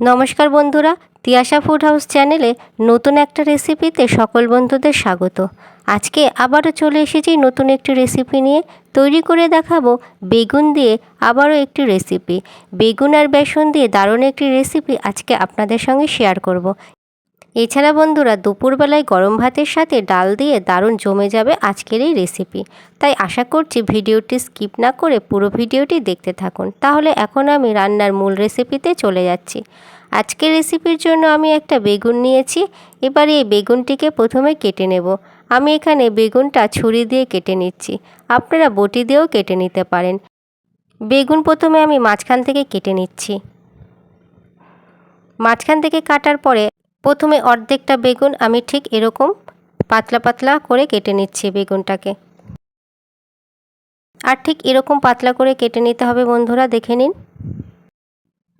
নমস্কার বন্ধুরা, Tiyasha food house চ্যানেলে নতুন একটা রেসিপিতে সকল বন্ধুদের স্বাগত। আজকে আবারও চলে এসেছি নতুন একটি রেসিপি নিয়ে। তৈরি করে দেখাবো বেগুন দিয়ে আবারও একটি রেসিপি বেগুন আর বেসন দিয়ে দারুণ একটি রেসিপি আজকে আপনাদের সঙ্গে শেয়ার করব। এছাড়া বন্ধুরা, দুপুরবেলায় গরম ভাতের সাথে ডাল দিয়ে দারুণ জমে যাবে আজকের এই রেসিপি তাই আশা করছি ভিডিওটি স্কিপ না করে পুরো ভিডিওটি দেখতে থাকুন। তাহলে এখন আমি রান্নার মূল রেসিপিতে চলে যাচ্ছি। আজকের রেসিপির জন্য আমি একটা বেগুন নিয়েছি। এবার এই বেগুনটিকে প্রথমে কেটে নেব। আমি এখানে বেগুনটা ছুরি দিয়ে কেটে নিচ্ছি। আপনারা বটি দিয়েও কেটে নিতে পারেন। বেগুন প্রথমে আমি মাঝখান থেকে কেটে নিচ্ছি। মাঝখান থেকে কাটার পরে প্রথমে অর্ধেকটা বেগুন আমি ঠিক এরকম পাতলা পাতলা করে কেটে নিচ্ছি বেগুনটাকে। আর ঠিক এরকম পাতলা করে কেটে নিতে হবে বন্ধুরা, দেখে নিন।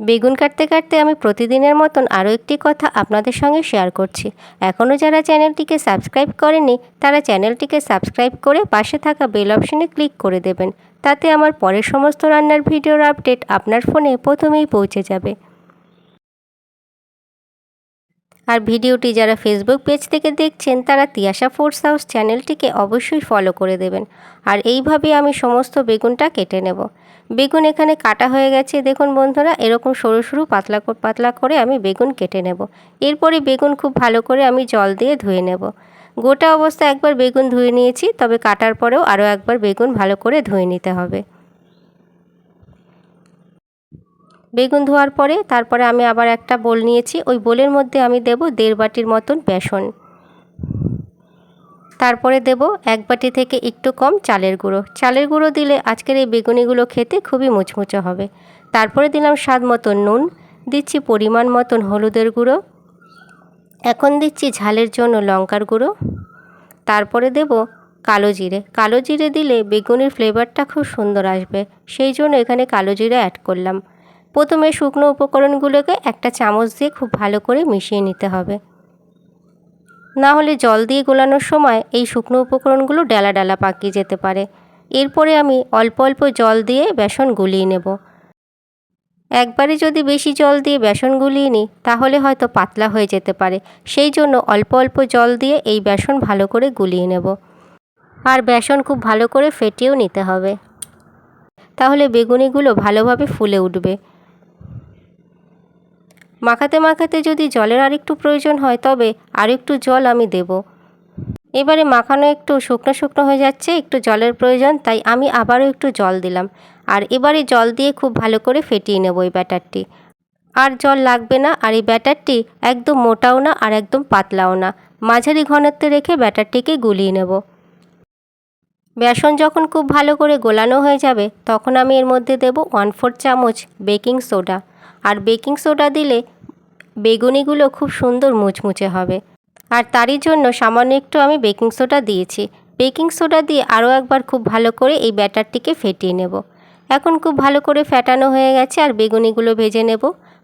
বেগুন কাটতে কাটতে আমি প্রতিদিনের মতন আরও একটি কথা আপনাদের সঙ্গে শেয়ার করছি। এখনও যারা চ্যানেলটিকে সাবস্ক্রাইব করেনি তারা চ্যানেলটিকে সাবস্ক্রাইব করে পাশে থাকা বেল অপশনে ক্লিক করে দেবেন। তাতে আমার পরের সমস্ত রান্নার ভিডিওর আপডেট আপনার ফোনে প্রথমেই পৌঁছে যাবে। আর ভিডিওটি যারা ফেসবুক পেজ থেকে দেখছেন, তারা তিয়াশা ফোর্স হাউস চ্যানেলটিকে অবশ্যই ফলো করে দেবেন। আর এইভাবে আমি সমস্ত বেগুনটা কেটে নেব। বেগুন এখানে কাটা হয়ে গেছে। দেখুন বন্ধুরা, এরকম সরু সরু, পাতলা পাতলা করে আমি বেগুন কেটে নেব। এরপরে বেগুন খুব ভালো করে আমি জল দিয়ে ধুয়ে নেব। গোটা অবস্থা একবার বেগুন ধুয়ে নিয়েছি, তবে কাটার পরেও আরও একবার বেগুন ভালো করে ধুয়ে নিতে হবে। বেগুন ধোয়ার পরে তারপরে আমি আবার একটা বোল নিয়েছি। ওই বোলের মধ্যে আমি দেব দেড় বাটির মতন বেসন। তারপরে দেব এক বাটি থেকে একটু কম চালের গুঁড়ো। চালের গুঁড়ো দিলে আজকের এই বেগুনিগুলো খেতে খুবই মুচমুচে হবে। তারপরে দিলাম স্বাদ মতন নুন। দিচ্ছি পরিমাণ মতন হলুদের গুঁড়ো। এখন দিচ্ছি ঝালের জন্য লঙ্কার গুঁড়ো। তারপরে দেব কালো জিরে। কালো জিরে দিলে বেগুনের ফ্লেভারটা খুব সুন্দর আসবে। সেই জন্য এখানে কালো জিরে অ্যাড করলাম। প্রথমে শুকনো উপকরণগুলোকে একটা চামচ দিয়ে খুব ভালো করে মিশিয়ে নিতে হবে। না হলে জল দিয়ে গোলানোর সময় এই শুকনো উপকরণগুলো ডালা ডালা পাকিয়ে যেতে পারে। এরপরে আমি অল্প অল্প জল দিয়ে বেসন গুলিয়ে নেব। একবারে যদি বেশি জল দিয়ে বেসন গুলিয়ে নিই, তাহলে হয়তো পাতলা হয়ে যেতে পারে। সেই জন্য অল্প অল্প জল দিয়ে এই বেসন ভালো করে গুলিয়ে নেব। আর বেসন খুব ভালো করে ফেটিয়েও নিতে হবে। তাহলে বেগুনিগুলো ভালোভাবে ফুলে উঠবে। মাখাতে মাখাতে যদি জলের আরেকটু প্রয়োজন হয় তবে আরেকটু জল আমি দেব। এবারে মাখানো একটু শুকনো শুকনো হয়ে যাচ্ছে, একটু জলের প্রয়োজন, তাই আমি আবারও একটু জল দিলাম। আর এবারে জল দিয়ে খুব ভালো করে ফেটিয়ে নেব এই ব্যাটারটি। আর জল লাগবে না, আর এই ব্যাটারটি একদম মোটাও না, আর একদম পাতলাও না। মাঝারি ঘনত্বে রেখে ব্যাটারটিকে গুলিয়ে নেব। বেসন যখন খুব ভালো করে গোলানো হয়ে যাবে, তখন আমি এর মধ্যে দেব ওয়ান ফোর চামচ বেকিং সোডা। আর বেকিং সোডা দিলে বেগুনিগুলো খুব সুন্দর মুচমুচে হবে। আর তারই জন্য সামান্য একটু আমি বেকিং সোডা দিয়েছি। বেকিং সোডা দিয়ে আরও একবার খুব ভালো করে এই ব্যাটারটিকে ফেটিয়ে নেব। এখন খুব ভালো করে ফেটানো হয়ে গেছে আর বেগুনিগুলো ভেজে নেব।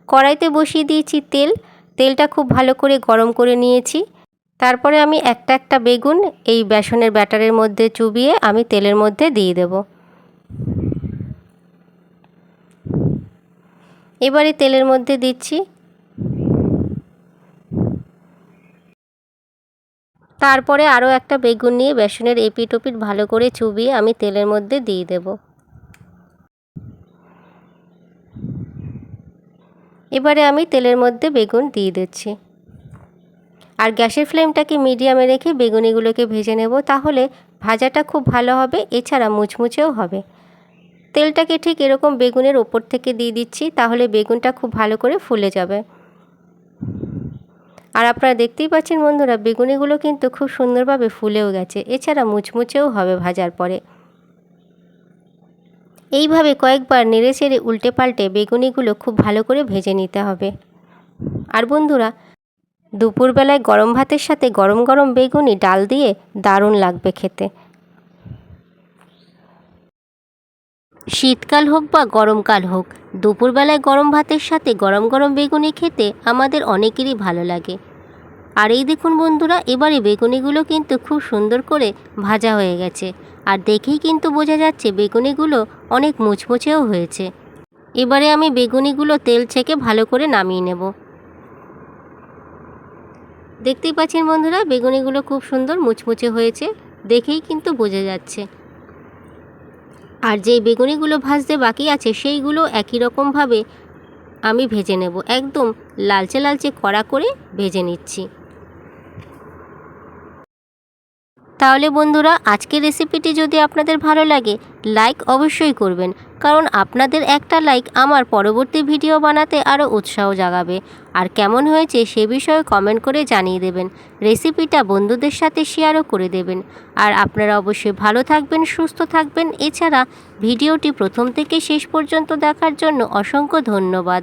কড়াইতে বসিয়ে দিয়েছি তেল। তেলটা খুব ভালো করে গরম করে নিয়েছি। তারপরে আমি একটা একটা বেগুন এই বেসনের ব্যাটারের মধ্যে চুবিয়ে আমি তেলের মধ্যে দিয়ে দেব। এবারে তেলের মধ্যে দিচ্ছি। তারপরে আরও একটা বেগুন নিয়ে বেসনের এপিট ওপিট ভালো করে চুবিয়ে আমি তেলের মধ্যে দিয়ে দেব। এবারে আমি তেলের মধ্যে বেগুন দিয়ে দিচ্ছি। আর গ্যাসের ফ্লেমটাকে মিডিয়ামে রেখে বেগুনিগুলোকে ভেজে নেব, তাহলে ভাজাটা খুব ভালো হবে, এছাড়া মুচমুচেও হবে। তেলটাকে ঠিক এরকম বেগুনের ওপর থেকে দিয়ে দিচ্ছি, তাহলে বেগুনটা খুব ভালো করে ফুলে যাবে। আর আপনারা দেখতেই পাচ্ছেন বন্ধুরা, বেগুনিগুলো কিন্তু খুব সুন্দরভাবে ফুলেও গেছে, এছাড়া মুচমুচেও হবে ভাজার পরে। এইভাবে কয়েকবার নেড়ে চেড়ে উল্টে পাল্টে বেগুনিগুলো খুব ভালো করে ভেজে নিতে হবে। আর বন্ধুরা, দুপুরবেলায় গরম ভাতের সাথে গরম গরম বেগুনি ডাল দিয়ে দারুণ লাগবে খেতে। শীতকাল হোক বা গরমকাল হোক, দুপুরবেলায় গরম ভাতের সাথে গরম গরম বেগুনি খেতে আমাদের অনেকেরই ভালো লাগে। আর এই দেখুন বন্ধুরা, এবারে বেগুনিগুলো কিন্তু খুব সুন্দর করে ভাজা হয়ে গেছে। আর দেখেই কিন্তু বোঝা যাচ্ছে বেগুনিগুলো অনেক মুচমুচেও হয়েছে। এবারে আমি বেগুনিগুলো তেল ছেঁকে ভালো করে নামিয়ে নেব। দেখতেই পাচ্ছেন বন্ধুরা, বেগুনিগুলো খুব সুন্দর মুচমুচে হয়েছে, দেখেই কিন্তু বোঝা যাচ্ছে। আর যেই বেগুনিগুলো ভাজতে বাকি আছে, সেইগুলো একই রকমভাবে আমি ভেজে নেব। একদম লালচে লালচে কড়া করে ভেজে নিচ্ছি। তাহলে বন্ধুরা, আজকের রেসিপিটি যদি আপনাদের ভালো লাগে লাইক অবশ্যই করবেন। কারণ আপনাদের একটা লাইক আমার পরবর্তী ভিডিও বানাতে আরও উৎসাহ জাগাবে। আর কেমন হয়েছে সে বিষয়ে কমেন্ট করে জানিয়ে দেবেন। রেসিপিটা বন্ধুদের সাথে শেয়ারও করে দেবেন। আর আপনারা অবশ্যই ভালো থাকবেন, সুস্থ থাকবেন। এছাড়া ভিডিওটি প্রথম থেকে শেষ পর্যন্ত দেখার জন্য অসংখ্য ধন্যবাদ।